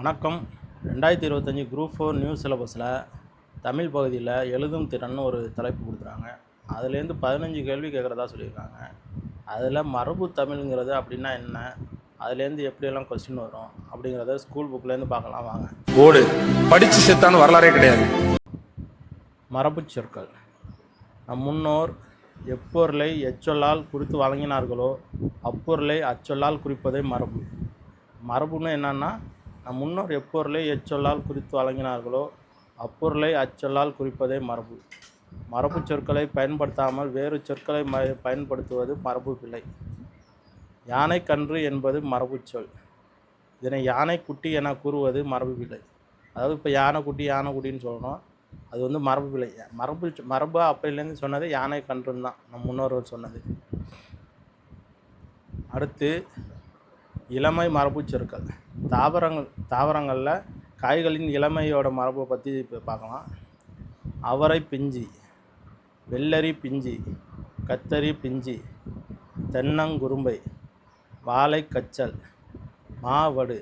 வணக்கம். ரெண்டாயிரத்தி இருபத்தஞ்சி குரூப் ஃபோர் நியூஸ் சிலபஸில் தமிழ் பகுதியில் எழுதும் திறன்னு ஒரு தலைப்பு கொடுக்குறாங்க. அதுலேருந்து பதினஞ்சு கேள்வி கேட்குறதா சொல்லியிருக்காங்க. அதில் மரபு தமிழ்ங்கிறது அப்படின்னா என்ன? அதுலேருந்து எப்படியெல்லாம் கொஸ்டின் வரும்? அப்படிங்கிறத ஸ்கூல் புக்லேருந்து பார்க்கலாம் வாங்க. ஓடு படிச்சு செத்தான்னு வரலாறே கிடையாது. மரபுச் சொற்கள். நம் முன்னோர் எப்பொருளை எச்சொல்லால் குறித்து வழங்கினார்களோ அப்பொருளை அச்சொல்லால் குறிப்பதே மரபு. மரபுன்னு என்னன்னா நம் முன்னோர் எப்பொருளை எச்சொல்லால் குறித்து வழங்கினார்களோ அப்பொருளை அச்சொல்லால் குறிப்பதே மரபு. மரபுச் சொற்களை பயன்படுத்தாமல் வேறு சொற்களை ம பயன்படுத்துவது மரபு பிழை. கன்று என்பது மரபு சொல். இதனை யானைக்குட்டி என கூறுவது மரபு பிழை. அதாவது இப்போ யானைக்குட்டி யானைக்குட்டின்னு சொல்லணும். அது வந்து மரபு பிழை. மரபு மரபு அப்பையிலேருந்து சொன்னது யானை கன்றுன்னு தான் நம் முன்னோர்கள் சொன்னது. அடுத்து இளமை மரபுச் சொற்கள் தாவரங்கள் தாவரங்களில் காய்களின் இளமையோட மரபை பற்றி இப்போ பார்க்கலாம் அவரை பிஞ்சி வெள்ளரி பிஞ்சி கத்தரி பிஞ்சி தென்னங்குரும்பை வாழைக்கச்சல் மாவடு.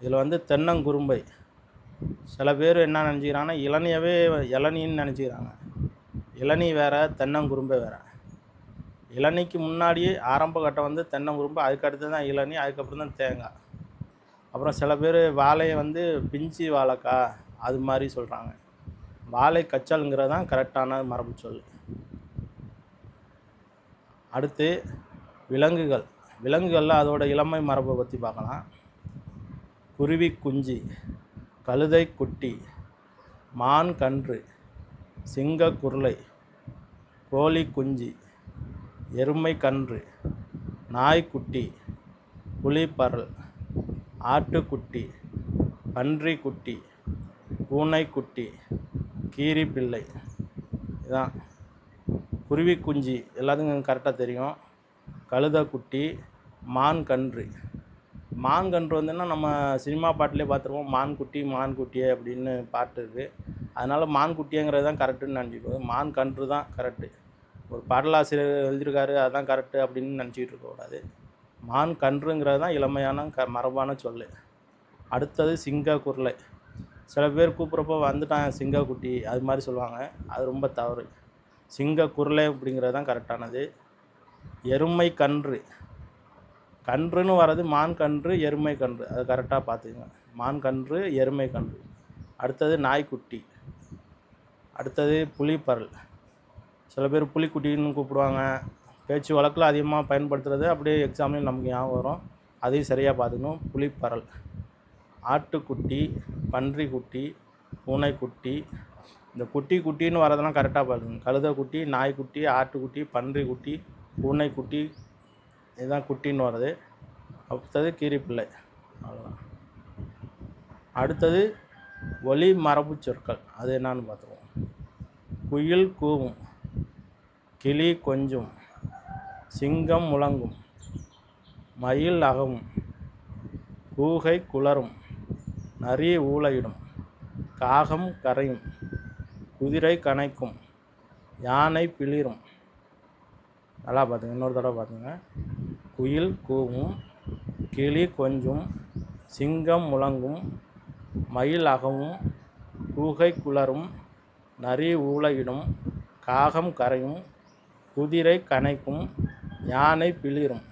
இதில் வந்து தென்னங்குரும்பை சில பேர் என்ன நினச்சிக்கிறாங்கன்னா இளநியவே இளநின்னு நினச்சிக்கிறாங்க. இளநி வேறு தென்னங்குரும்பை வேறு. இளநிக்கு முன்னாடியே ஆரம்ப கட்டம் வந்து தென்னை அதுக்கு அதுக்கடுத்து தான் இளநி அதுக்கப்புறம் தான் தேங்காய். அப்புறம் சில பேர் வாழையை வந்து பிஞ்சி வாழைக்காய் அது மாதிரி சொல்கிறாங்க வாழை கச்சல்ங்கிறது தான் கரெக்டான மரபு சொல். அடுத்து விலங்குகள். விலங்குகளில் அதோட இளமை மரபை பற்றி பார்க்கலாம். குருவி குஞ்சு கழுதை குட்டி மான் கன்று சிங்க குருளை கோழி குஞ்சு எருமை கன்று நாய்க்குட்டி புலிப்பரல் ஆட்டுக்குட்டி பன்றிக்குட்டி பூனைக்குட்டி கீரிப்பிள்ளை இதான். குருவி குஞ்சு எல்லாத்துக்கும் கரெக்டாக தெரியும். கழுதைக்குட்டி மான் கன்று மான் கன்று வந்துன்னா நம்ம சினிமா பாட்டிலே பார்த்துருவோம் மான் குட்டி மான் குட்டியே அப்படின்னு பாட்டு இருக்குது அதனால் மான் குட்டியங்கிறது தான் கரெக்டுன்னு நினச்சிக்கோ மான் கன்று தான் கரெக்டு ஒரு பாடலாசிரியர் எழுதியிருக்காரு அதுதான் கரெக்டு அப்படின்னு நினச்சிக்கிட்டு இருக்கக்கூடாது மான் கன்றுங்கிறது தான் இளமையான க மரபான சொல் அடுத்தது சிங்க குருளை சில பேர் கூப்பிட்றப்போ வந்துட்டான் சிங்க குட்டி அது மாதிரி சொல்லுவாங்க. அது ரொம்ப தவறு. சிங்க குருளை அப்படிங்கிறது தான் கரெக்டானது எருமை கன்று. கன்றுன்னு வர்றது மான் கன்று எருமை கன்று. அது கரெக்டாக பார்த்துக்கங்க. மான் கன்று எருமை கன்று. அடுத்தது நாய்க்குட்டி. அடுத்தது புலிப்பரல் சில பேர் புலிக்குட்டின்னு கூப்பிடுவாங்க. பேச்சு வழக்கில் அதிகமாக பயன்படுத்துறது அப்படியே எக்ஸாம்லையும் நமக்கு ஞாபகம் வரும். அதையும் சரியாக பார்த்துக்கணும். புலிப்பரல். ஆட்டுக்குட்டி பன்றிக்குட்டி பூனைக்குட்டி. இந்த குட்டி குட்டின்னு வரதெல்லாம் கரெக்டாக பார்த்துக்கணும். கழுதக்குட்டி நாய்க்குட்டி ஆட்டுக்குட்டி பன்றிக்குட்டி பூனைக்குட்டி இதுதான் குட்டின்னு வருது அடுத்தது கீரிப்பிள்ளை. அவ்வளோதான் அடுத்தது ஒலி மரபு சொற்கள். அது என்னன்னு பார்த்துருவோம் குயில் கூவும். கிளி கொஞ்சும் சிங்கம் முழங்கும் மயில் அகவும் கூகை குளரும் நரி ஊளையிடும் காகம் கரையும் குதிரை கனைக்கும் யானை பிளிரும். நல்லா பார்த்துங்க இன்னொரு தடவை பார்த்துங்க. குயில் கூவும் கிளி கொஞ்சும் சிங்கம் முழங்கும் மயில் அகவும் கூகை குளரும் நரி ஊளையிடும் காகம் கரையும் குதிரை கனைக்கும் யானை பிளிரும்.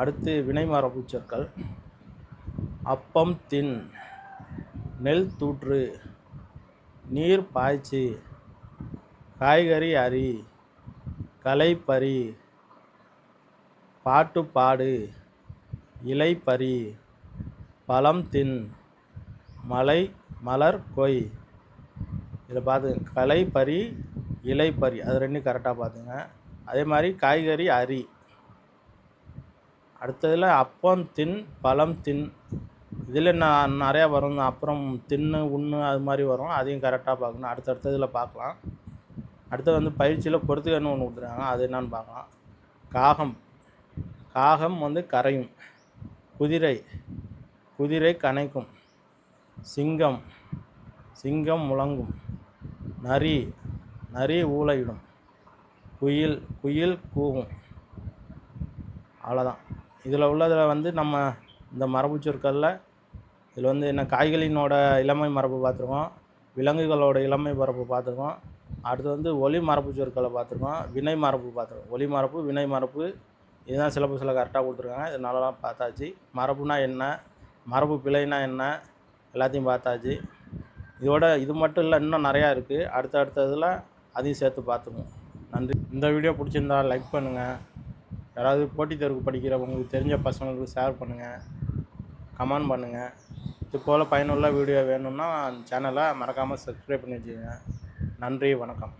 அடுத்து வினைமரபு சொற்கள். அப்பம் தின் நெல் தூற்று நீர் பாய்ச்சி காய்கறி அரி களைப்பறி பாட்டு பாடு இலைப்பறி பழம் தின் மலை மலர் கொய். இதில் பார்த்து களைப்பறி இலைப்பறி அது ரெண்டும் கரெக்டாக பார்த்துங்க. அதே மாதிரி காய்கறி அரி. அடுத்ததில் அப்பம் தின் பழம் தின். இதில் நான் நிறையா வரும் அப்புறம் தின்னு உண்ணு அது மாதிரி வரும். அதையும் கரெக்டாக பார்க்கணும். அடுத்தடுத்ததில் பார்க்கலாம். அடுத்தது வந்து பயிற்சியில் பொறுத்துக்கன்னு ஒன்று கொடுத்துருக்காங்க. அது என்னன்னு பார்க்கலாம். காகம். காகம் வந்து கரையும். குதிரை. குதிரை கனைக்கும் சிங்கம். சிங்கம் முழங்கும். நரி. நிறைய ஊழையிடும் குயில் குயில் கூவும். அவ்வளோதான் இதில் உள்ளதில் வந்து நம்ம இந்த மரபு சொற்களில் இதில் வந்து என்ன காய்களினோட இளமை மரபு பார்த்துருக்கோம் விலங்குகளோட இளமை மரபு பார்த்துருக்கோம் அடுத்து வந்து ஒலி மரபு சொற்களை பார்த்துருக்கோம் வினை மரபு பார்த்துருக்கோம். ஒலி மரபு வினை மரபு இதுதான் சிலபஸில் கரெக்டாக கொடுத்துருக்காங்க. இது நல்லாலாம் பார்த்தாச்சு. மரபுனா என்ன மரபு பிழைனா என்ன எல்லாத்தையும் பார்த்தாச்சு. இதோட இது மட்டும் இல்லை இன்னும் நிறையா இருக்குது அடுத்த அடுத்த இதில் அதையும் சேர்த்து பார்த்துக்குவோம் நன்றி. இந்த வீடியோ பிடிச்சிருந்தா லைக் பண்ணுங்கள் யாராவது போட்டித் தேர்வு படிக்கிறவங்களுக்கு தெரிஞ்ச பசங்களுக்கு ஷேர் பண்ணுங்கள் கமெண்ட் பண்ணுங்கள் இது போல் பயனுள்ள வீடியோ வேணும்னா சேனலை மறக்காமல் சப்ஸ்கிரைப் பண்ணி வச்சுக்கோங்க. நன்றி வணக்கம்.